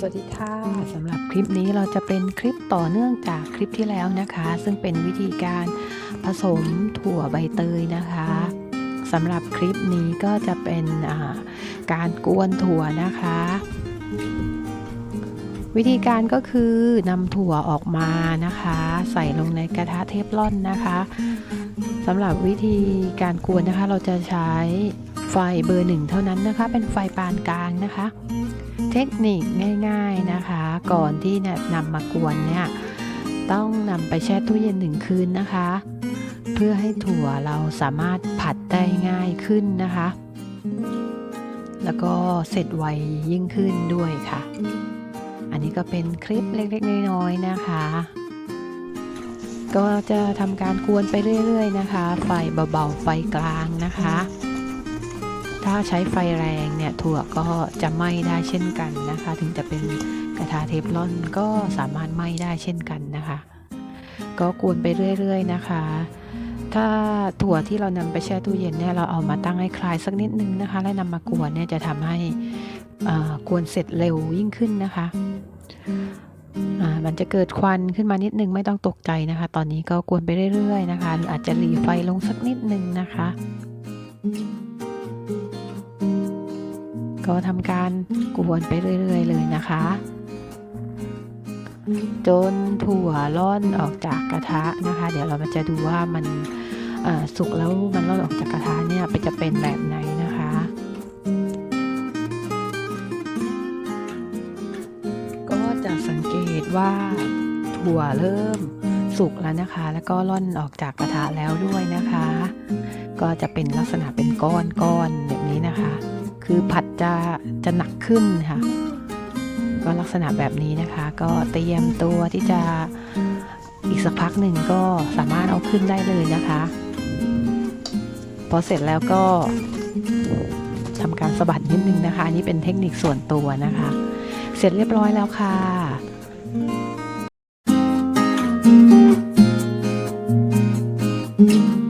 สวัสดีค่ะสำหรับคลิปนี้เราจะเป็นคลิปต่อเนื่องจากคลิปที่แล้วนะคะ ซึ่งเป็นวิธีการผสมถั่วใบเตยนะคะสำหรับคลิปนี้ก็จะเป็นการกวนถั่วนะคะ วิธีการก็คือนำถั่วออกมานะคะ ใส่ลงในกระทะเทฟลอนนะคะสำหรับวิธีการกวนนะคะเราจะใช้ ไฟเบอร์หนึ่งเท่านั้นนะคะ เป็นไฟปานกลางนะคะ เทคนิคง่าย ๆนะคะ ก่อนที่เนี่ยนำมากวนเนี่ยต้องนำไปแช่ตู้เย็นหนึ่งคืนนะคะ เพื่อให้ถั่วเราสามารถผัดได้ง่ายขึ้นนะคะ แล้วก็เสร็จไวยิ่งขึ้นด้วยค่ะ อันนี้ก็เป็นคลิปเล็กๆน้อยๆนะคะ ก็จะทำการกวนไปเรื่อย ๆ นะคะ ไฟเบาๆไฟกลางนะคะ ถ้าใช้ไฟแรงเนี่ยถั่วก็จะไหม้ได้เช่นกันนะคะ ถึงจะเป็นกระทะเทฟลอนก็สามารถไหม้ได้เช่นกันนะคะ ก็กวนไปเรื่อยๆนะคะ ถ้าถั่วที่เรานำไปแช่ตู้เย็นเนี่ยเราเอามาตั้งให้คลายสักนิดนึงนะคะ แล้วนำมากวนเนี่ยจะทำให้กวนเสร็จเร็วยิ่งขึ้นนะคะอ่ามันจะเกิดควันขึ้นมานิดนึงไม่ต้องตกใจนะคะ ตอนนี้ก็กวนไปเรื่อยๆนะคะออาจจะหลีไฟลงสักนิดนึงนะคะ ก็ทำการกวนไปเรื่อย ๆ เลยนะคะ จนถั่วร่อนออกจากกระทะนะคะ เดี๋ยวเราจะดูว่ามันสุกแล้วมันร่อนออกจากกระทะเนี่ยเป็นจะเป็นแบบไหนนะคะก็จะสังเกตว่าถั่วเริ่มสุกแล้วนะคะ แล้วก็ร่อนออกจากกระทะแล้วด้วยนะคะ ก็จะเป็นลักษณะเป็นก้อนๆแบบนี้นะคะ คือผัดจะจะหนักขึ้นค่ะ ก็ลักษณะแบบนี้นะคะ ก็เตรียมตัวที่จะอีกสักพักหนึ่งก็สามารถเอาขึ้นได้เลยนะคะ พอเสร็จแล้วก็ทำการสะบัดนิดนึงนะคะนนี้เป็นเทคนิคส่วนตัวนะคะ เสร็จเรียบร้อยแล้วค่ะ Thank